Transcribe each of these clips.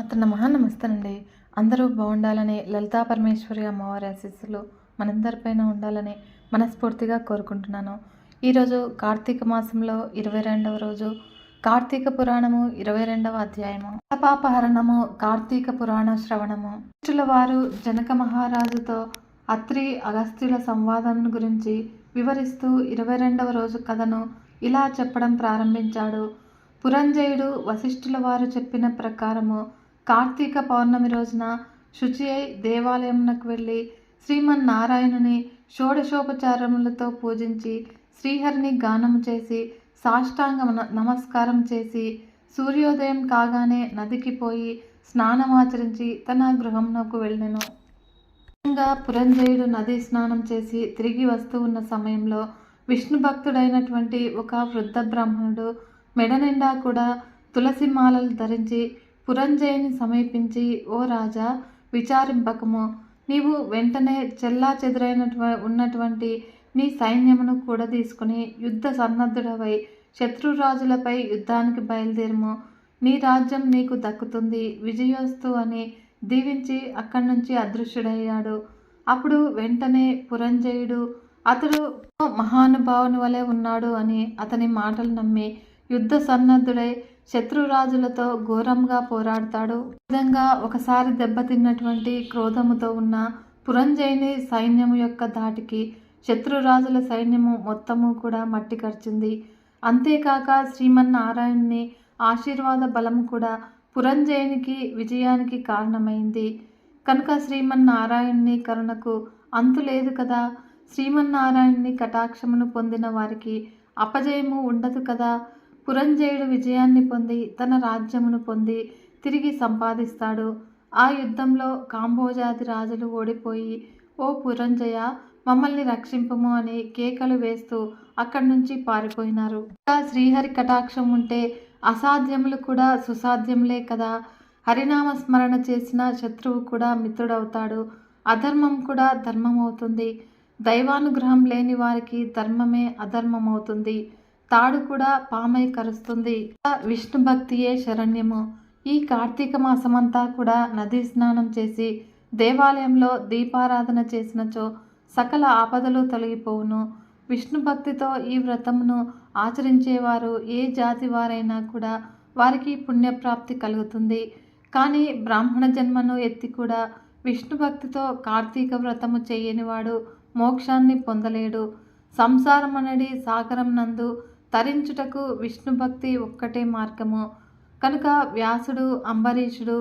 అతను మహా నమస్తేనండి అందరూ బాగుండాలని లలితా పరమేశ్వరి అమ్మవారి ఆశీస్సులు మనందరిపైన ఉండాలని మనస్ఫూర్తిగా కోరుకుంటున్నాను. ఈరోజు కార్తీక మాసంలో ఇరవై రెండవ రోజు కార్తీక పురాణము ఇరవై రెండవ అధ్యాయము. పాపహరణము కార్తీక పురాణ శ్రవణము. ఇష్టుల వారు జనక మహారాజుతో అత్రి అగస్త్యుల సంవాదం గురించి వివరిస్తూ ఇరవై రెండవ రోజు కథను ఇలా చెప్పడం ప్రారంభించాడు. పురంజయుడు వశిష్ఠుల వారు చెప్పిన ప్రకారము కార్తీక పౌర్ణమి రోజున శుచి అయి దేవాలయమునకు వెళ్ళి శ్రీమన్నారాయణుని షోడశోపచారములతో పూజించి శ్రీహరిని గానము చేసి సాష్టాంగ న- నమస్కారం చేసి సూర్యోదయం కాగానే నదికి పోయి స్నానమాచరించి తన గృహంలోకి వెళ్ళెను. ముఖ్యంగా పురంజయుడు నది స్నానం చేసి తిరిగి వస్తూ ఉన్న సమయంలో విష్ణు భక్తుడైనటువంటి ఒక వృద్ధ బ్రాహ్మణుడు మెడ నిండా కూడా తులసి మాలలు ధరించి పురంజయుని సమీపించి ఓ రాజా విచారింపకము. నీవు వెంటనే చెల్లా చెదురైనటు ఉన్నటువంటి నీ సైన్యమును కూడా తీసుకుని యుద్ధ సన్నద్ధుడవై శత్రురాజులపై యుద్ధానికి బయలుదేరము. నీ రాజ్యం నీకు దక్కుతుంది. విజయోస్తు అని దీవించి అక్కడి నుంచి అదృశ్యుడయ్యాడు. అప్పుడు వెంటనే పురంజయుడు అతడు మహానుభావుని వలె ఉన్నాడు అని అతని మాటలు నమ్మి యుద్ధ సన్నద్ధుడై శత్రురాజులతో ఘోరంగా పోరాడతాడు. విధంగా ఒకసారి దెబ్బతిన్నటువంటి క్రోధముతో ఉన్న పురంజయుని సైన్యము యొక్క ధాటికి శత్రురాజుల సైన్యము మొత్తము కూడా మట్టి కరిచింది. అంతేకాక శ్రీమన్నారాయణుని ఆశీర్వాద బలము కూడా పురంజయునికి విజయానికి కారణమైంది. కనుక శ్రీమన్నారాయణుని కరుణకు అంతు లేదు కదా. శ్రీమన్నారాయణుని కటాక్షమును పొందిన వారికి అపజయము ఉండదు కదా. పురంజయుడు విజయాన్ని పొంది తన రాజ్యమును పొంది తిరిగి సంపాదిస్తాడు. ఆ యుద్ధంలో కాంబోజాది రాజులు ఓడిపోయి ఓ పురంజయ మమ్మల్ని రక్షింపము అని కేకలు వేస్తూ అక్కడి నుంచి పారిపోయినారు. ఇంకా శ్రీహరి కటాక్షం ఉంటే అసాధ్యములు కూడా సుసాధ్యములే కదా. హరినామ స్మరణ చేసిన శత్రువు కూడా మిత్రుడవుతాడు. అధర్మం కూడా ధర్మం అవుతుంది దైవానుగ్రహం లేని వారికి ధర్మమే అధర్మం అవుతుంది తాడు కూడా పామై కరుస్తుంది. విష్ణు భక్తియే శరణ్యము. ఈ కార్తీక మాసమంతా కూడా నదీ స్నానం చేసి దేవాలయంలో దీపారాధన చేసినచో సకల ఆపదలు తొలగిపోవును. విష్ణు భక్తితో ఈ వ్రతమును ఆచరించేవారు ఏ జాతి వారైనా కూడా వారికి పుణ్యప్రాప్తి కలుగుతుంది. కానీ బ్రాహ్మణ జన్మను ఎత్తి కూడా విష్ణు భక్తితో కార్తీక వ్రతము చేయనివాడు మోక్షాన్ని పొందలేడు. సంసారమనడి సాగరం నందు తరించుటకు విష్ణు భక్తి ఒక్కటే మార్గము. కనుక వ్యాసుడు అంబరీషుడు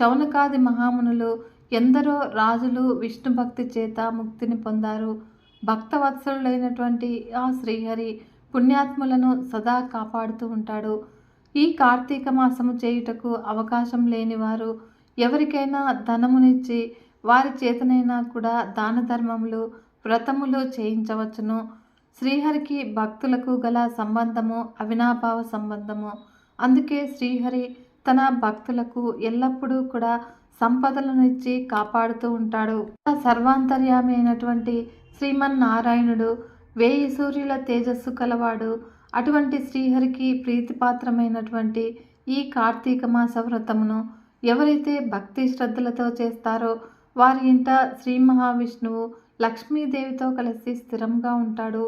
శౌనకాది మహామునులు ఎందరో రాజులు విష్ణు భక్తి చేత ముక్తిని పొందారు. భక్తవత్సలుడైనటువంటి ఆ శ్రీహరి పుణ్యాత్ములను సదా కాపాడుతూ ఉంటాడు. ఈ కార్తీక మాసము చేయుటకు అవకాశం లేనివారు ఎవరికైనా ధనమునిచ్చి వారి చేతనైనా కూడా దాన ధర్మములు వ్రతములు చేయించవచ్చును. శ్రీహరికి భక్తులకు గల సంబంధము అవినాభావ సంబంధము. అందుకే శ్రీహరి తన భక్తులకు ఎల్లప్పుడూ కూడా సంపదలను ఇచ్చి కాపాడుతూ ఉంటాడు. సర్వాంతర్యామి అయినటువంటి శ్రీమన్నారాయణుడు వేయి సూర్యుల తేజస్సు కలవాడు. అటువంటి శ్రీహరికి ప్రీతిపాత్రమైనటువంటి ఈ కార్తీక మాస వ్రతమును ఎవరైతే భక్తి శ్రద్ధలతో చేస్తారో వారి ఇంట శ్రీ మహావిష్ణువు లక్ష్మీదేవితో కలిసి స్థిరంగా ఉంటాడు.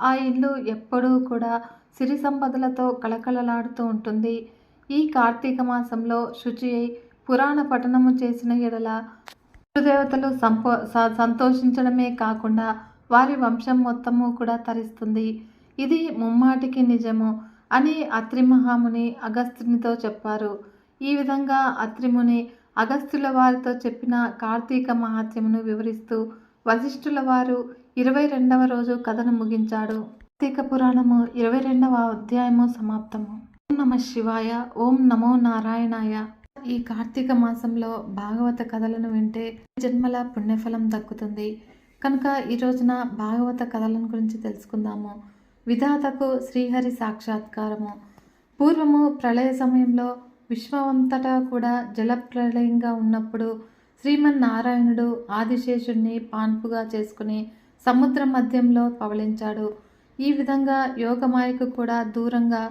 ఆ ఇల్లు ఎప్పుడూ కూడా సిరి సంపదలతో కళకళలాడుతూ ఉంటుంది. ఈ కార్తీక మాసంలో శుచి అయి పురాణ పఠనము చేసిన ఎడల పితృదేవతలు సంపో స- సంతోషించడమే కాకుండా వారి వంశం మొత్తము కూడా తరిస్తుంది. ఇది ముమ్మాటికి నిజము అని అత్రిమహాముని అగస్త్యునితో చెప్పారు. ఈ విధంగా అత్రిముని అగస్త్యుల వారితో చెప్పిన కార్తీక మహాత్యమును వివరిస్తూ వశిష్ఠుల వారు ఇరవై రెండవ రోజు కథను ముగించాడు. కార్తీక పురాణము ఇరవై రెండవ అధ్యాయము సమాప్తము. ఓం నమ శివాయ ఓం నమో నారాయణాయ. ఈ కార్తీక మాసంలో భాగవత కథలను వింటే జన్మల పుణ్యఫలం దక్కుతుంది. కనుక ఈ రోజున భాగవత కథలను గురించి తెలుసుకుందాము. విధాతకు శ్రీహరి సాక్షాత్కారము. పూర్వము ప్రళయ సమయంలో విశ్వమంతటా కూడా జలప్రళయంగా ఉన్నప్పుడు శ్రీమన్నారాయణుడు ఆదిశేషుణ్ణి పాన్పుగా చేసుకుని సముద్ర మధ్యంలో పవలించాడు ఈ విధంగా యోగమాయకు కూడా దూరంగా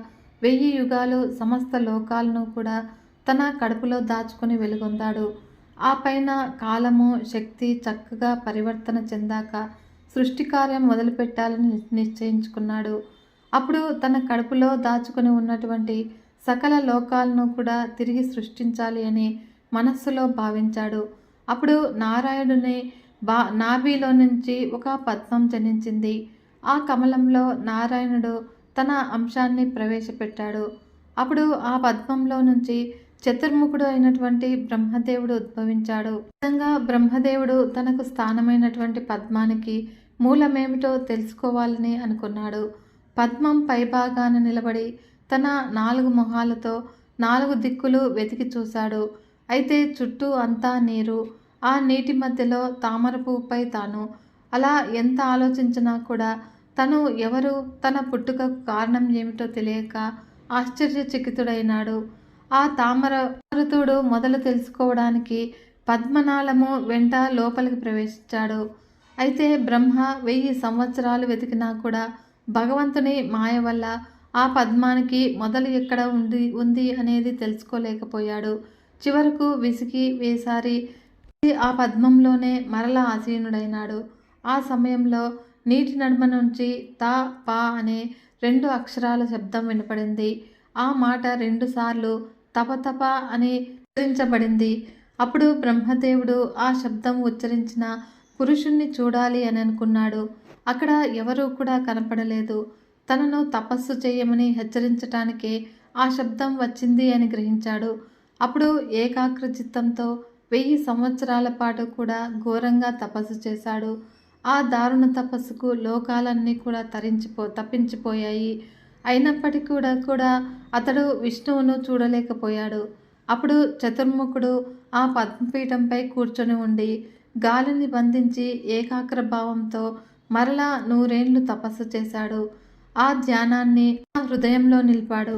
వెయ్యి యుగాలు సమస్త లోకాలను కూడా తన కడుపులో దాచుకొని వెలుగొందాడు. ఆ పైన కాలము శక్తి చక్కగా పరివర్తన చెందాక సృష్టి కార్యం మొదలుపెట్టాలని నిశ్చయించుకున్నాడు. అప్పుడు తన కడుపులో దాచుకుని ఉన్నటువంటి సకల లోకాలను కూడా తిరిగి సృష్టించాలి అని మనస్సులో భావించాడు. అప్పుడు నారాయణుని బా నాభిలో నుంచి ఒక పద్మం జనించింది. ఆ కమలంలో నారాయణుడు తన అంశాన్ని ప్రవేశపెట్టాడు. అప్పుడు ఆ పద్మంలో నుంచి చతుర్ముఖుడు అయినటువంటి బ్రహ్మదేవుడు ఉద్భవించాడు. నిజంగా బ్రహ్మదేవుడు తనకు స్థానమైనటువంటి పద్మానికి మూలమేమిటో తెలుసుకోవాలని అనుకున్నాడు. పద్మం పైభాగాన నిలబడి తన నాలుగు మొహాలతో నాలుగు దిక్కులు వెతికి చూశాడు. అయితే చుట్టూ అంతా నీరు ఆ నీటి మధ్యలో తామర పువ్వుపై తాను అలా ఎంత ఆలోచించినా కూడా తను ఎవరు తన పుట్టుకకు కారణం ఏమిటో తెలియక ఆశ్చర్యచకితుడైనాడు. ఆ తామర ఋతుడు మొదలు తెలుసుకోవడానికి పద్మనాళము వెంట లోపలికి ప్రవేశించాడు. అయితే బ్రహ్మ వెయ్యి సంవత్సరాలు వెతికినా కూడా భగవంతుని మాయ వల్ల ఆ పద్మానికి మొదలు ఎక్కడ ఉంది ఉంది అనేది తెలుసుకోలేకపోయాడు. చివరకు విసిగి వేసారి ఆ పద్మంలోనే మరలా ఆసీనుడైనాడు ఆ సమయంలో నీటి నడుమ నుంచి తా పా అనే రెండు అక్షరాల శబ్దం వినపడింది. ఆ మాట రెండుసార్లు తపతప అని ఉచ్చరించబడింది. అప్పుడు బ్రహ్మదేవుడు ఆ శబ్దం ఉచ్చరించిన పురుషుణ్ణి చూడాలి అని అనుకున్నాడు. అక్కడ ఎవరూ కూడా కనపడలేదు. తనను తపస్సు చేయమని హెచ్చరించటానికే ఆ శబ్దం వచ్చింది అని గ్రహించాడు. అప్పుడు ఏకాగ్ర చిత్తంతో వెయ్యి సంవత్సరాల పాటు కూడా ఘోరంగా తపస్సు చేశాడు. ఆ దారుణ తపస్సుకు లోకాలన్నీ కూడా తరించిపో తప్పించిపోయాయి. అయినప్పటికీ కూడా కూడా అతడు విష్ణువును చూడలేకపోయాడు. అప్పుడు చతుర్ముఖుడు ఆ పద్మపీఠంపై కూర్చొని ఉండి గాలిని బంధించి ఏకాగ్ర భావంతో మరలా నూరేండ్లు తపస్సు చేశాడు. ఆ ధ్యానాన్ని ఆ హృదయంలో నిలిపాడు.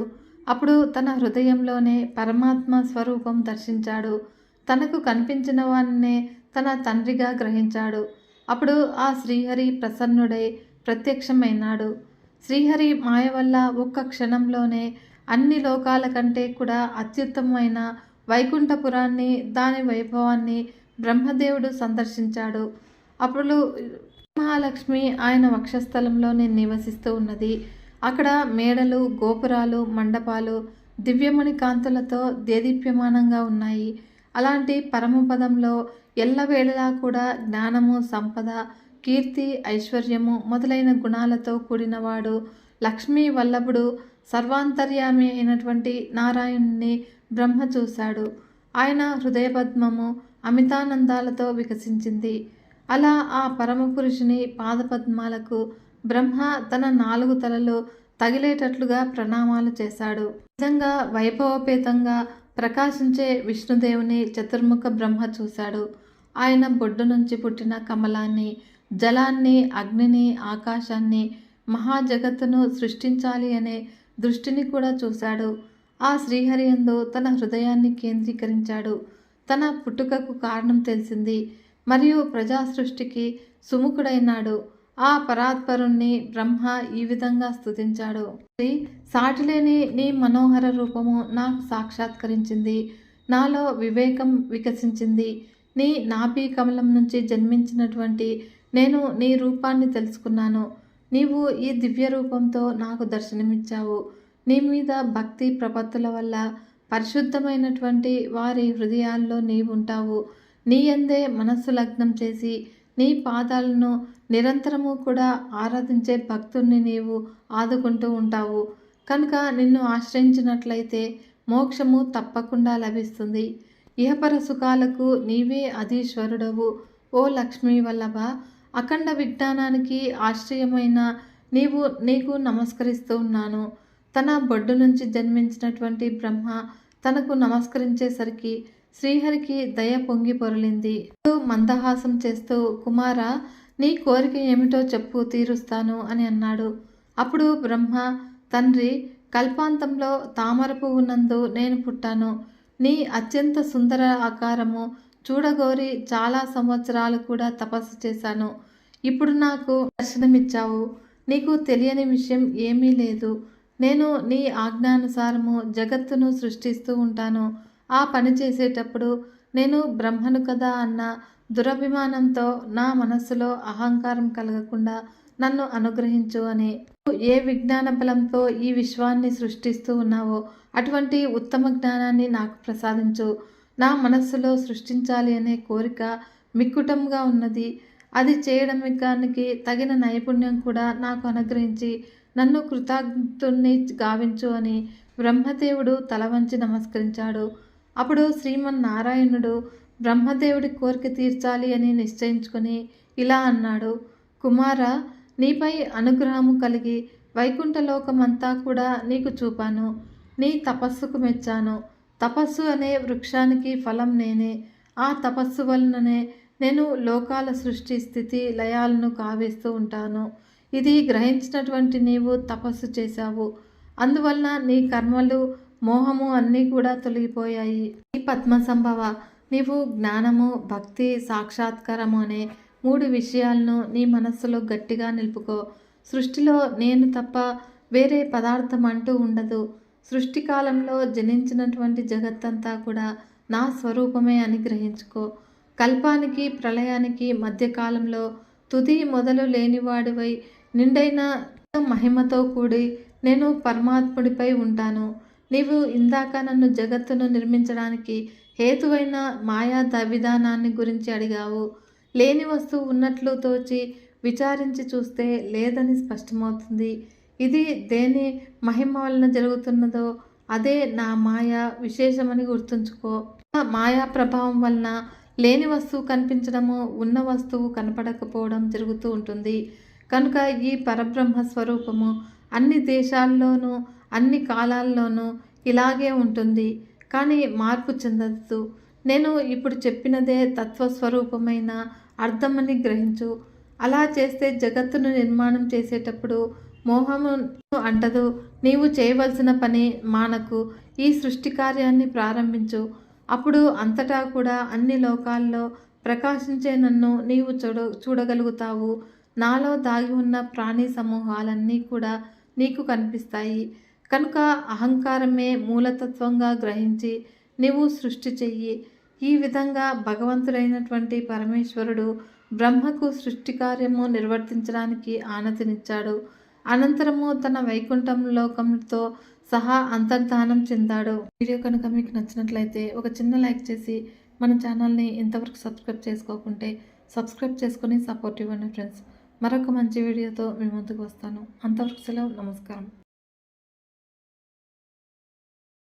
అప్పుడు తన హృదయంలోనే పరమాత్మ స్వరూపం దర్శించాడు. తనకు కనిపించిన వాన్నే తన తండ్రిగా గ్రహించాడు. అప్పుడు ఆ శ్రీహరి ప్రసన్నుడై ప్రత్యక్షమైనాడు. శ్రీహరి మాయ వల్ల ఒక్క క్షణంలోనే అన్ని లోకాల కంటే కూడా అత్యుత్తమమైన వైకుంఠపురాన్ని దాని వైభవాన్ని బ్రహ్మదేవుడు సందర్శించాడు. అప్పుడు మహాలక్ష్మి ఆయన వక్షస్థలంలోనే నివసిస్తూ ఉన్నది. అక్కడ మేడలు గోపురాలు మండపాలు దివ్యమణి కాంతులతో దేదీప్యమానంగా ఉన్నాయి. అలాంటి పరమపదంలో ఎల్లవేళలా కూడా జ్ఞానము సంపద కీర్తి ఐశ్వర్యము మొదలైన గుణాలతో కూడినవాడు లక్ష్మీ వల్లభుడు సర్వాంతర్యామి అయినటువంటి నారాయణుని బ్రహ్మ చూశాడు. ఆయన హృదయపద్మము అమితానందాలతో వికసించింది. అలా ఆ పరమపురుషుని పాదపద్మాలకు బ్రహ్మ తన నాలుగు తలలు తగిలేటట్లుగా ప్రణామాలు చేశాడు. నిజంగా వైభవపేతంగా ప్రకాశించే విష్ణుదేవుని చతుర్ముఖ బ్రహ్మ చూశాడు. ఆయన బొడ్డు నుంచి పుట్టిన కమలాన్ని జలాన్ని అగ్నిని ఆకాశాన్ని మహాజగత్తును సృష్టించాలి అనే దృష్టిని కూడా చూశాడు. ఆ శ్రీహరి ఎందు తన హృదయాన్ని కేంద్రీకరించాడు. తన పుట్టుకకు కారణం తెలిసింది. మరియు ప్రజా సృష్టికి సుముఖుడైనాడు. ఆ పరాత్పరుణ్ణి బ్రహ్మ ఈ విధంగా స్తుతించాడు. సాటిలేని నీ మనోహర రూపము నాకు సాక్షాత్కరించింది. నాలో వివేకం వికసించింది. నీ నాభి కమలం నుంచి జన్మించినటువంటి నేను నీ రూపాన్ని తెలుసుకున్నాను. నీవు ఈ దివ్య రూపంతో నాకు దర్శనమిచ్చావు. నీ మీద భక్తి ప్రపత్తుల వల్ల పరిశుద్ధమైనటువంటి వారి హృదయాల్లో నీవు ఉంటావు నీ అందే మనస్సు లగ్నం చేసి నీ పాదాలను నిరంతరము కూడా ఆరాధించే భక్తుల్ని నీవు ఆదుకుంటూ ఉంటావు. కనుక నిన్ను ఆశ్రయించినట్లయితే మోక్షము తప్పకుండా లభిస్తుంది. ఇహపర సుఖాలకు నీవే అధీశ్వరుడవు. ఓ లక్ష్మీ వల్లభ అఖండ విజ్ఞానానికి ఆశ్రయమైన నీవు నీకు నమస్కరిస్తూ ఉన్నాను. తన బొడ్డు నుంచి జన్మించినటువంటి బ్రహ్మ తనకు నమస్కరించేసరికి శ్రీహరికి దయ పొంగి పొరలింది. మందహాసం చేస్తూ కుమార నీ కోరిక ఏమిటో చెప్పు తీరుస్తాను అని అన్నాడు. అప్పుడు బ్రహ్మ తండ్రి కల్పాంతంలో తామరపు ఉన్నందు నేను పుట్టాను. నీ అత్యంత సుందర ఆకారము చూడగోరి చాలా సంవత్సరాలు కూడా తపస్సు చేశాను. ఇప్పుడు నాకు దర్శనమిచ్చావు. నీకు తెలియని విషయం ఏమీ లేదు. నేను నీ ఆజ్ఞానుసారము జగత్తును సృష్టిస్తూ ఉంటాను. ఆ పని చేసేటప్పుడు నేను బ్రహ్మను కదా అన్న దురభిమానంతో నా మనస్సులో అహంకారం కలగకుండా నన్ను అనుగ్రహించు అని. ఏ విజ్ఞాన బలంతో ఈ విశ్వాన్ని సృష్టిస్తూ ఉన్నావో అటువంటి ఉత్తమ జ్ఞానాన్ని నాకు ప్రసాదించు. నా మనస్సులో సృష్టించాలి అనే కోరిక మిక్కుటంగా ఉన్నది. అది చేయడం చేయడానికి తగిన నైపుణ్యం కూడా నాకు అనుగ్రహించి నన్ను కృతజ్ఞుణ్ణి గావించు అని బ్రహ్మదేవుడు తల వంచి నమస్కరించాడు. అప్పుడు శ్రీమన్నారాయణుడు బ్రహ్మదేవుడి కోరిక తీర్చాలి అని నిశ్చయించుకొని ఇలా అన్నాడు కుమార నీపై అనుగ్రహము కలిగి వైకుంఠలోకమంతా కూడా నీకు చూపాను. నీ తపస్సుకు మెచ్చాను. తపస్సు అనే వృక్షానికి ఫలం నేనే. ఆ తపస్సు వలననే నేను లోకాల సృష్టి స్థితి లయాలను కావేస్తూ ఉంటాను. ఇది గ్రహించినటువంటి నీవు తపస్సు చేశావు. అందువలన నీ కర్మలు మోహము అన్నీ కూడా తొలగిపోయాయి. ఈ పద్మ సంభవ నీవు జ్ఞానము భక్తి సాక్షాత్కారము అనే మూడు విషయాలను నీ మనస్సులో గట్టిగా నిలుపుకో. సృష్టిలో నేను తప్ప వేరే పదార్థం అంటూ ఉండదు. సృష్టి కాలంలో జనించినటువంటి జగత్తంతా కూడా నా స్వరూపమే అని గ్రహించుకో. కల్పానికి ప్రళయానికి మధ్యకాలంలో తుది మొదలు లేనివాడివై నిండైన మహిమతో కూడి నేను పరమాత్ముడిపై ఉంటాను. నీవు ఇందాక నన్ను జగత్తును నిర్మించడానికి హేతువైన మాయా విధానాన్ని గురించి అడిగావు. లేని వస్తువు ఉన్నట్లు తోచి విచారించి చూస్తే లేదని స్పష్టమవుతుంది. ఇది దేని మహిమ వలన జరుగుతున్నదో అదే నా మాయా విశేషమని గుర్తుంచుకో. మాయా ప్రభావం వలన లేని వస్తువు కనిపించడము ఉన్న వస్తువు కనపడకపోవడం జరుగుతూ ఉంటుంది. కనుక ఈ పరబ్రహ్మ స్వరూపము అన్ని దేశాల్లోనూ అన్ని కాలాల్లోనూ ఇలాగే ఉంటుంది. కానీ మార్పు చెందదు. నేను ఇప్పుడు చెప్పినదే తత్వస్వరూపమైన అర్థమని గ్రహించు. అలా చేస్తే జగత్తును నిర్మాణం చేసేటప్పుడు మోహము అంటదు. నీవు చేయవలసిన పని మానకు. ఈ సృష్టి కార్యాన్ని ప్రారంభించు. అప్పుడు అంతటా కూడా అన్ని లోకాల్లో ప్రకాశించే నన్ను నీవు చూడ చూడగలుగుతావు. నాలో దాగి ఉన్న ప్రాణి సమూహాలన్నీ కూడా నీకు కనిపిస్తాయి. కనుక అహంకారమే మూలతత్వంగా గ్రహించి నీవు సృష్టి చెయ్యి. ఈ విధంగా భగవంతుడైనటువంటి పరమేశ్వరుడు బ్రహ్మకు సృష్టి కార్యము నిర్వర్తించడానికి ఆనతినిచ్చాడు. అనంతరము తన వైకుంఠం లోకంతో సహా అంతర్ధానం చెందాడు. వీడియో కనుక మీకు నచ్చినట్లయితే ఒక చిన్న లైక్ చేసి మన ఛానల్ని ఇంతవరకు సబ్స్క్రైబ్ చేసుకోకుంటే సబ్స్క్రైబ్ చేసుకుని సపోర్ట్ ఇవ్వండి ఫ్రెండ్స్. మరొక మంచి వీడియోతో మీ ముందుకు వస్తాను. అంతవరకు సెలవు. నమస్కారం.